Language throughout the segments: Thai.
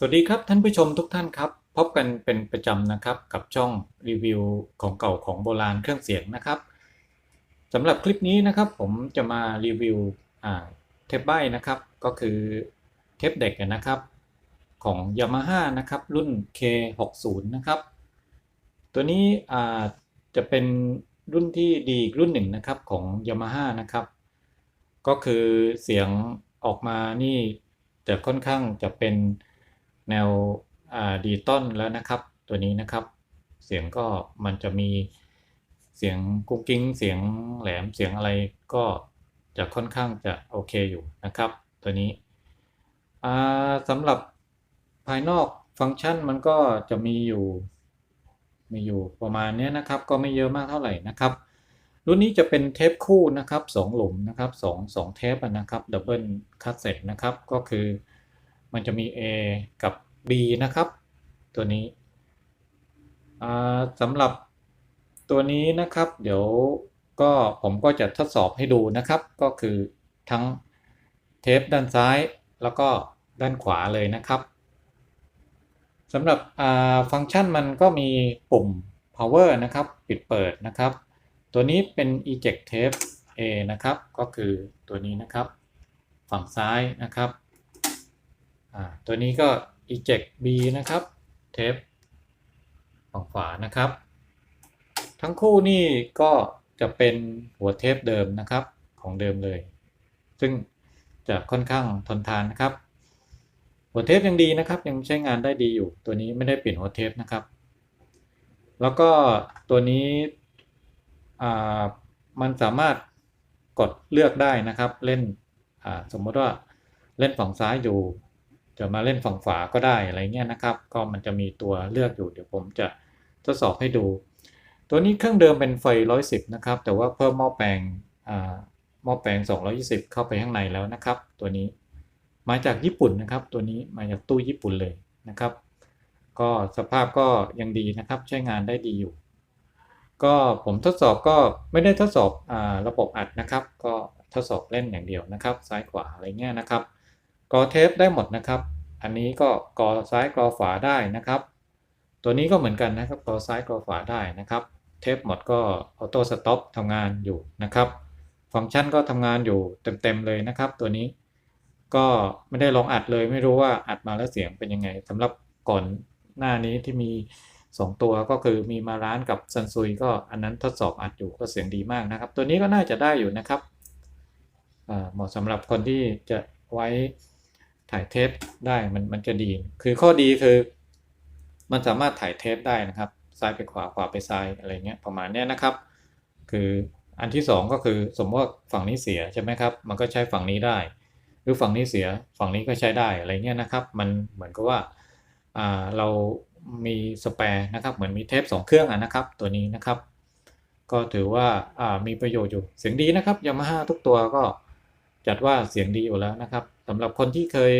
สวัสดีครับท่านผู้ชมทุกท่านครับ พบกันเป็นประจำนะครับกับช่องรีวิวของเก่าของโบราณเครื่องเสียงนะครับสำหรับคลิปนี้นะครับผมจะมารีวิวเทปใบนะครับก็คือเทปเด็กนะครับของ Yamaha นะครับรุ่น K60 นะครับตัวนี้จะเป็นรุ่นที่ดีอีกรุ่นหนึ่งนะครับของ Yamaha นะครับก็คือเสียงออกมานี่จะค่อนข้างจะเป็น แนวดีต้นแล้วนะครับ ตัวนี้นะครับ เสียงก็มันจะมีเสียงกุ๊กกิ้ง เสียงแหลมเสียงอะไรก็จะค่อนข้างจะโอเคอยู่นะครับ ตัวนี้สำหรับภายนอกฟังก์ชันมันก็จะมีอยู่มีอยู่ประมาณนี้นะครับ ก็ไม่เยอะมากเท่าไหร่นะครับ รุ่นนี้จะเป็นเทปคู่นะครับ 2 หลุมนะครับ2 2เทปนะครับดับเบิลคัสเซ็ตนะครับก็คือ มันจะมี A กับ B นะครับ ตัวนี้สำหรับตัวนี้นะครับ เดี๋ยวก็ผมก็จะทดสอบให้ดูนะครับ ก็คือทั้งเทปด้านซ้ายแล้วก็ด้านขวาเลยนะครับสำหรับฟังก์ชันมันก็มีปุ่ม power นะครับ ปิดเปิดนะครับ ตัวนี้เป็น eject tape A นะครับ ก็คือตัวนี้นะครับ ฝั่งซ้ายนะครับ ตัวนี้ก็ eject b นะครับ เทปฝั่งขวานะครับ ทั้งคู่นี่ก็จะเป็นหัวเทปเดิมนะครับของเดิมเลย ซึ่งจะค่อนข้างทนทานนะครับ หัวเทปยังดีนะครับ ยังใช้งานได้ดีอยู่ ตัวนี้ไม่ได้เปลี่ยนหัวเทปนะครับ แล้วก็ตัวนี้มันสามารถกดเลือกได้นะครับ เล่นสมมติว่าเล่นฝั่งซ้ายอยู่ จะมาเล่นฝั่งฝาก็ได้อะไรเงี้ยนะครับ ก็มันจะมีตัวเลือกอยู่เดี๋ยวผมจะทดสอบให้ดู ตัวนี้เครื่องเดิมเป็นไฟ 110 นะครับ แต่ว่าเพิ่มหม้อแปลงหม้อแปลง 220 เข้าไปข้างในแล้วนะครับ ตัวนี้มาจากญี่ปุ่นนะครับ ตัวนี้มาจากตู้ญี่ปุ่นเลยนะครับ ก็สภาพก็ยังดีนะครับใช้งานได้ดีอยู่ ก็ผมทดสอบก็ไม่ได้ทดสอบอระบบอัดนะครับ ก็ทดสอบเล่นอย่างเดียวนะครับ ซ้ายขวาอะไรเงี้ยนะครับ กอเทปได้หมดนะครับ อันนี้ก็กอซ้ายกอฝาได้นะครับ ตัวนี้ก็เหมือนกันนะครับกอซ้ายกอฝาได้นะครับ เทปหมดก็ออโต้สต็อปทำงานอยู่นะครับ ฟังก์ชันก็ทำงานอยู่เต็มๆเลยนะครับ ตัวนี้ก็ไม่ได้ลองอัดเลยไม่รู้ว่าอัดมาแล้วเสียงเป็นยังไงสำหรับก่อนหน้านี้ที่มี 2 ตัวก็คือมีมาร้านกับซันซุยก็อันนั้นทดสอบอัดอยู่ก็เสียงดีมากนะครับ ตัวนี้ก็น่าจะได้อยู่นะครับเหมาะสำหรับคนที่จะไว้ ถ่ายเทปได้มันมันจะดี คือข้อดีคือ มันสามารถถ่ายเทปได้นะครับซ้ายไปขวาขวาไปซ้ายอะไรเงี้ยประมาณเนี้ยนะครับ คืออันที่ 2 ก็คือสมมติว่าฝั่งนี้เสียใช่ไหมครับ มันก็ใช้ฝั่งนี้ได้ หรือฝั่งนี้เสียฝั่งนี้ก็ใช้ได้อะไรเงี้ยนะครับ มันเหมือนกับว่าเรามีสเปร์นะครับเหมือนมีเทป2เครื่องนะครับ ตัวนี้นะครับ ก็ถือว่ามีประโยชน์อยู่เสียงดีนะครับยามาฮ่าทุกตัวก็ จัดว่าเสียงดีอยู่แล้วนะครับสำหรับคนที่เคย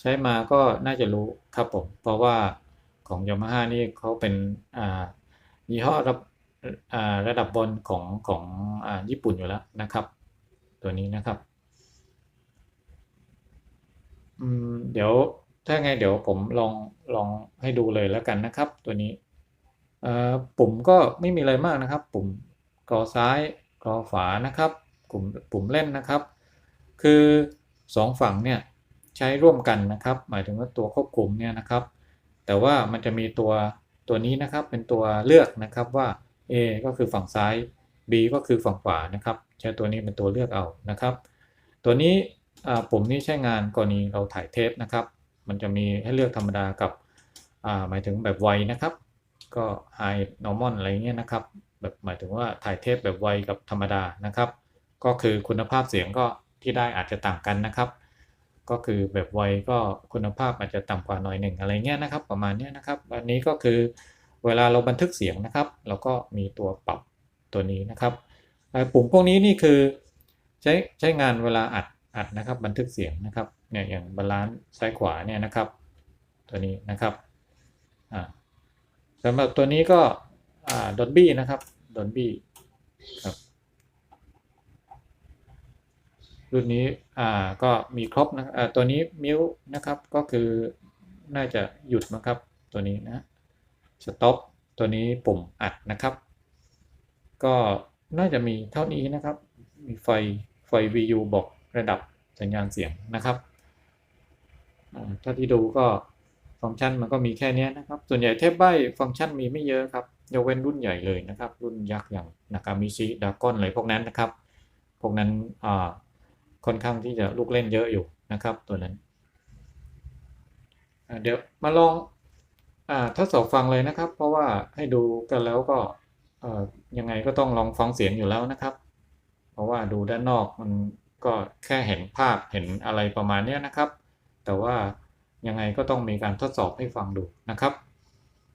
ใช้มาก็น่าจะรู้ครับผม เพราะว่าของยามาฮ่านี่เขาเป็นอ่ายี่ห้อระระดับบนของของอ่าญี่ปุ่นอยู่แล้วนะครับ ตัวนี้นะครับอืมเดี๋ยวถ้าไงเดี๋ยวผมลองลองให้ดูเลยแล้วกันนะครับ ตัวนี้ปุ่มก็ไม่มีอะไรมากนะครับ ปุ่มกอซ้ายกอฝานะครับ ปุ่มปุ่มเล่นนะครับ คือ 2 ฝั่งเนี่ยใช้ร่วมกันนะครับ หมายถึงว่าตัวควบคุมเนี่ยนะครับ แต่ว่ามันจะมีตัวตัวนี้นะครับเป็นตัวเลือกนะครับว่า A ก็คือฝั่งซ้าย B ก็คือฝั่งขวานะครับ ใช้ตัวนี้เป็นตัวเลือกเอานะครับ ตัวนี้ปุ่มนี้ใช้งานกรณีเราถ่ายเทปนะครับ มันจะมีให้เลือกธรรมดากับหมายถึงแบบไวนะครับ ก็ high normal อะไรเงี้ยนะครับแบบหมายถึงว่าถ่ายเทปแบบไวกับธรรมดานะครับ ก็คือคุณภาพเสียงก็ ที่ได้อาจจะต่างกันนะครับ ก็คือแบบไวก็คุณภาพอาจจะต่ำกว่าหน่อยหนึ่งอะไรเงี้ยนะครับ ประมาณนี้นะครับ อันนี้ก็คือเวลาเราบันทึกเสียงนะครับ เราก็มีตัวปรับตัวนี้นะครับปุ่มพวกนี้นี่คือใช้ใช้งานเวลาอัดอัดนะครับ บันทึกเสียงนะครับเนี่ยอย่างบาลานซ์ซ้ายขวาเนี่ยนะครับ ตัวนี้นะครับสำหรับตัวนี้ก็ดอทบี้นะครับดอทบี้ครับ รุ่นนี้อ่าก็มีครบนะอ่าตัวนี้มิวนะครับก็คือน่าจะหยุดนะครับตัวนี้นะสต็อปตัวนี้ปุ่มอัดนะครับ ก็น่าจะมีเท่านี้นะครับ มีไฟไฟ VU บอกระดับสัญญาณเสียงนะครับถ้าที่ดูก็ฟังก์ชันมันก็มีแค่นี้นะครับ ส่วนใหญ่เทปใบฟังก์ชันมีไม่เยอะครับยกเว้นรุ่นใหญ่เลยนะครับ รุ่นยักษ์อย่างนากามิชิดากอนอะไรพวกนั้นนะครับ พวกนั้นอ่า ค่อนข้างที่จะลูกเล่นเยอะอยู่นะครับตัวนั้นเดี๋ยวมาลองอทดสอบฟังเลยนะครับ เพราะว่าให้ดูกันแล้วก็ยังไงก็ต้องลองฟังเสียงอยู่แล้วนะครับ เพราะว่าดูด้านนอกมันก็แค่เห็นภาพเห็นอะไรประมาณนี้นะครับ แต่ว่ายังไงก็ต้องมีการทดสอบให้ฟังดูนะครับ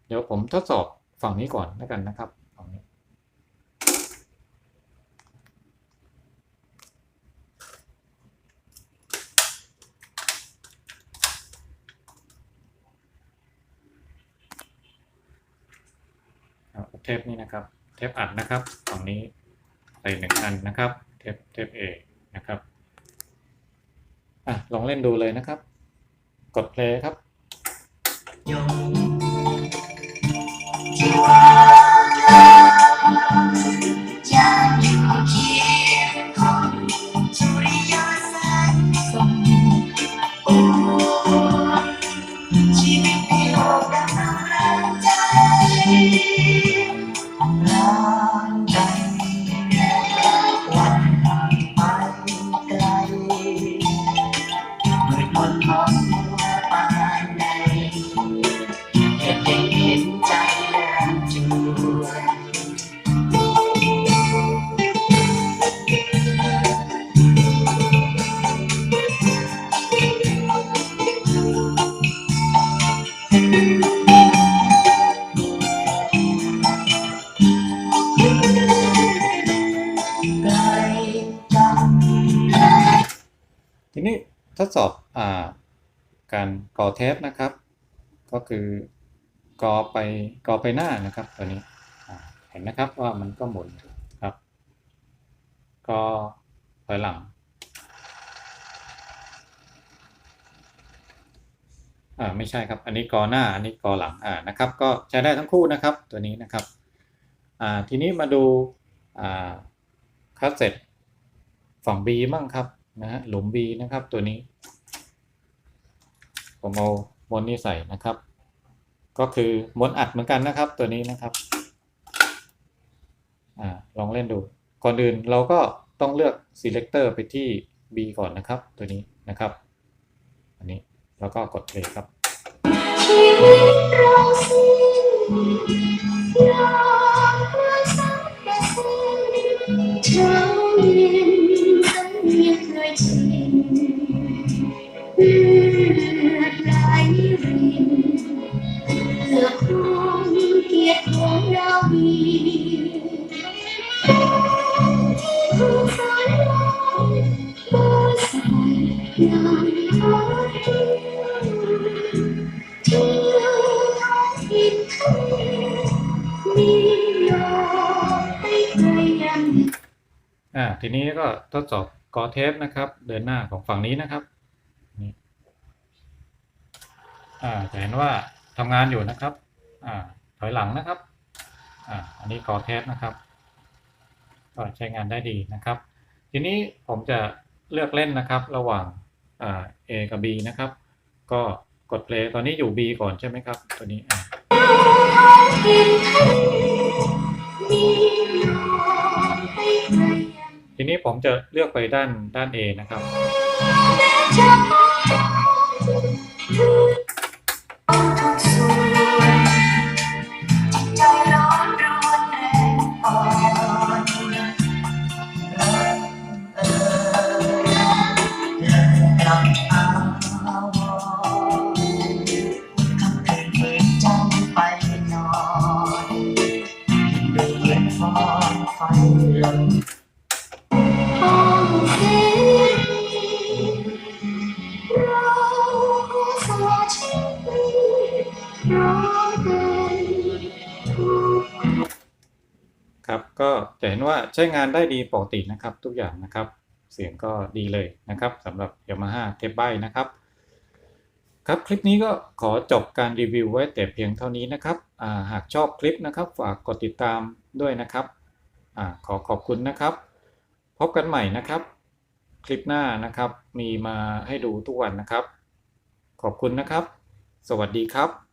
เดี๋ยวผมทดสอบฝั่งนี้ก่อนแล้วกันนะครับฝั่งนี้ เทปนี้นะครับ เทปอัดนะครับฝั่งนี้ใส่หนึ่งอันนะครับ เทปเทปเอนะครับอะลองเล่นดูเลยนะครับ กดเพลย์ครับอยากอยู่เคีย ทดสอบอ่าการกอเทปนะครับ ก็คือกอไปกอไปหน้านะครับตัวนี้เห็นนะครับว่ามันก็หมุนครับกอถอยหลังอ่าไม่ใช่ครับ อันนี้กอหน้า อันนี้กอหลังอ่านะครับ ก็ใช้ได้ทั้งคู่นะครับตัวนี้นะครับอ่าทีนี้มาดูอ่าคัสเซ็ตฝั่ง B มั่งครับ นะฮะหลุม B นะครับตัวนี้ ผมเอามวนนี้ใส่นะครับ ก็คือมวนอัดเหมือนกันนะครับตัวนี้นะครับอ่าลองเล่นดู ก่อนอื่นเราก็ต้องเลือก selector ไปที่ B ก่อนนะครับ ตัวนี้นะครับ อันนี้แล้วก็กด play ครับชีวิตเราสิ้นลองเมื่อสักกระสินเช้าเองถิ่นทะเลมีโลกให้ใครยังอ่าทีนี้ก็ทดสอบกอเทปนะครับ เดินหน้าของฝั่งนี้นะครับนี่อ่าจะเห็นว่าทำงานอยู่นะครับอ่าถอยหลังนะครับอ่าอันนี้กอเทปนะครับ ก็ใช้งานได้ดีนะครับ ทีนี้ผมจะเลือกเล่นนะครับระหว่าง อ่า A กับ B นะครับ ก็กด play ตอนนี้อยู่ B ก่อนใช่ไหมครับ ตัวนี้อ่าถิ่นทะเลมีโลกให้ใครยังทีนี้ผมจะเลือกไปด้านด้าน A นะครับ นว่าใช้งานได้ดีปกตินะครับทุกอย่างนะครับ เสียงก็ดีเลยนะครับสำหรับ Yamaha เทปใบนะครับ ครับคลิปนี้ก็ขอจบการรีวิวไว้แต่เพียงเท่านี้นะครับาหากชอบคลิปนะครับฝากกดติดตามด้วยนะครับอขอขอบคุณนะครับ พบกันใหม่นะครับ คลิปหน้านะครับมีมาให้ดูทุกวันนะครับ ขอบคุณนะครับ สวัสดีครับ